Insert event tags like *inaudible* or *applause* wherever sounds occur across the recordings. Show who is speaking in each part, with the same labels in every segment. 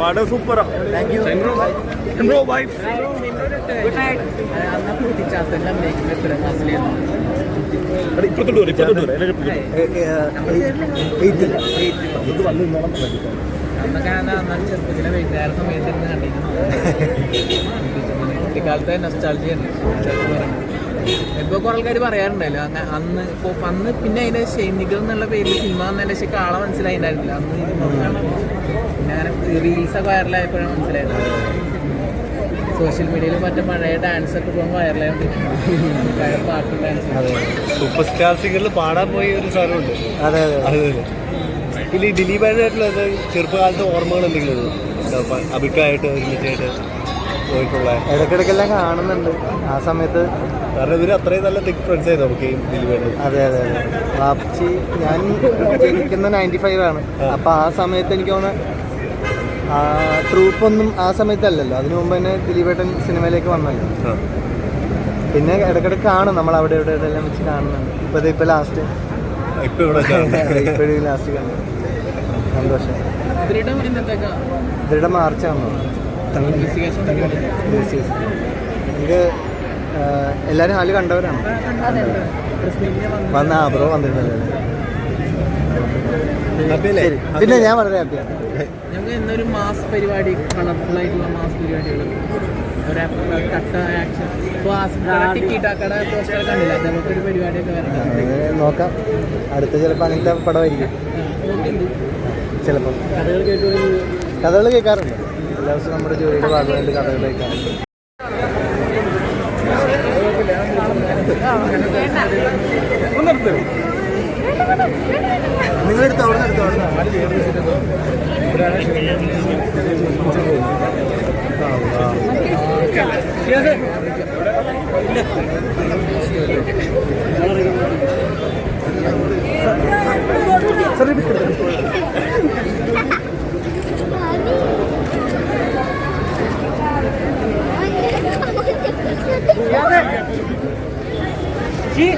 Speaker 1: പടം സൂപ്പറാ
Speaker 2: thank you
Speaker 1: bro bye. ഇത് വന്ന്.
Speaker 3: ചെറുപ്പത്തിലെ സമയത്ത് കണ്ടിരുന്നു കുട്ടിക്കാലത്തെ നൊസ്റ്റാൾജിയാണ് ഇപ്പൊ കുറെ ആൾക്കാർ പറയാറുണ്ടല്ലോ അങ്ങനെ അന്ന് ഇപ്പൊ അന്ന് പിന്നെ അതിന്റെ സൈനികം എന്നുള്ള പേരിൽ സിനിമ എന്നതിന്റെ പക്ഷെ കാള മനസ്സിലായിട്ടുണ്ടായിരുന്നില്ല അന്ന് പിന്നെ അങ്ങനെ റീൽസ് ഒക്കെ വൈറലായപ്പോഴാണ് മനസ്സിലായത്. സോഷ്യൽ മീഡിയയിൽ മറ്റേ പഴയ ഡാൻസ് ഒക്കെ പോകുമ്പോൾ വൈറലായിട്ട് പഴയ പാട്ടും ഡാൻസും
Speaker 1: സൂപ്പർ സ്റ്റാർ സിംഗറിൽ പാടാൻ പോയ ഒരു സാധനമുണ്ട്.
Speaker 2: അതെ അതെ.
Speaker 1: പിന്നെ ഈ ദിലീപായിട്ടുള്ള ചെറുപ്പകാലത്തെ ഓർമ്മകൾ എന്തെങ്കിലും അഭിപ്രായമായിട്ട് ഒരുമിച്ചായിട്ട് പോയിട്ടുള്ള
Speaker 2: ഇടയ്ക്കിടയ്ക്കെല്ലാം കാണുന്നുണ്ട്. ആ സമയത്ത്
Speaker 1: കാരണം ഇവർ അത്രയും നല്ല തിക് ഫ്രണ്ട്സ് ആയിരുന്നു നമുക്ക് ഈ
Speaker 2: അതെ അതെ അതെ. വാപ്ചി ഞാൻ ജനിക്കുന്ന നയന്റി ഫൈവ് ആണ് അപ്പോൾ ആ സമയത്ത് എനിക്ക് തോന്നുന്നു ട്രൂപ്പൊന്നും ആ സമയത്തല്ലല്ലോ അതിനു മുമ്പ് തന്നെ ദിലീപേട്ടൻ സിനിമയിലേക്ക് വന്നല്ലോ. പിന്നെ ഇടയ്ക്കിടയ്ക്ക് കാണും. നമ്മൾ അവിടെ ഇവിടെ ഇവിടെ എല്ലാം വെച്ച് കാണുന്നുണ്ട്. ഇപ്പോൾ ഇപ്പോൾ ലാസ്റ്റ്
Speaker 1: ഇപ്പൊ ഇവിടെ *laughs*
Speaker 2: ഇപ്പോഴും ലാസ്റ്റ് കാണും. സന്തോഷം.
Speaker 3: ദൃഢം
Speaker 2: മാർച്ചാണോ. ഇത് എല്ലാവരും ഹാൽ കണ്ടവരാണ്? വന്ന ആ ബ്രോ വന്നിരുന്നല്ലോ? പിന്നെ ഞാൻ വളരെ ഹാപ്പിയാണ്.
Speaker 3: ഞങ്ങൾ എന്നൊരു മാസ് പരിപാടി കളർഫുൾ ആയിട്ടുള്ള മാസ് പരിപാടികൾ
Speaker 2: നോക്കാം. അടുത്ത ചിലപ്പോൾ അങ്ങനത്തെ പടമായിരിക്കും. ചിലപ്പോൾ
Speaker 3: കേട്ടു
Speaker 2: കഥകൾ കേൾക്കാറുണ്ട്. എല്ലാ ദിവസവും നമ്മുടെ ജോലിയുടെ ഭാഗമായിട്ട് കഥകൾ കേൾക്കാറുണ്ട്. നിങ്ങളെടുത്ത്? അവിടെ നിന്ന് എടുത്തോ bye Okay.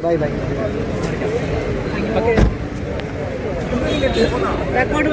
Speaker 3: bye bye okay record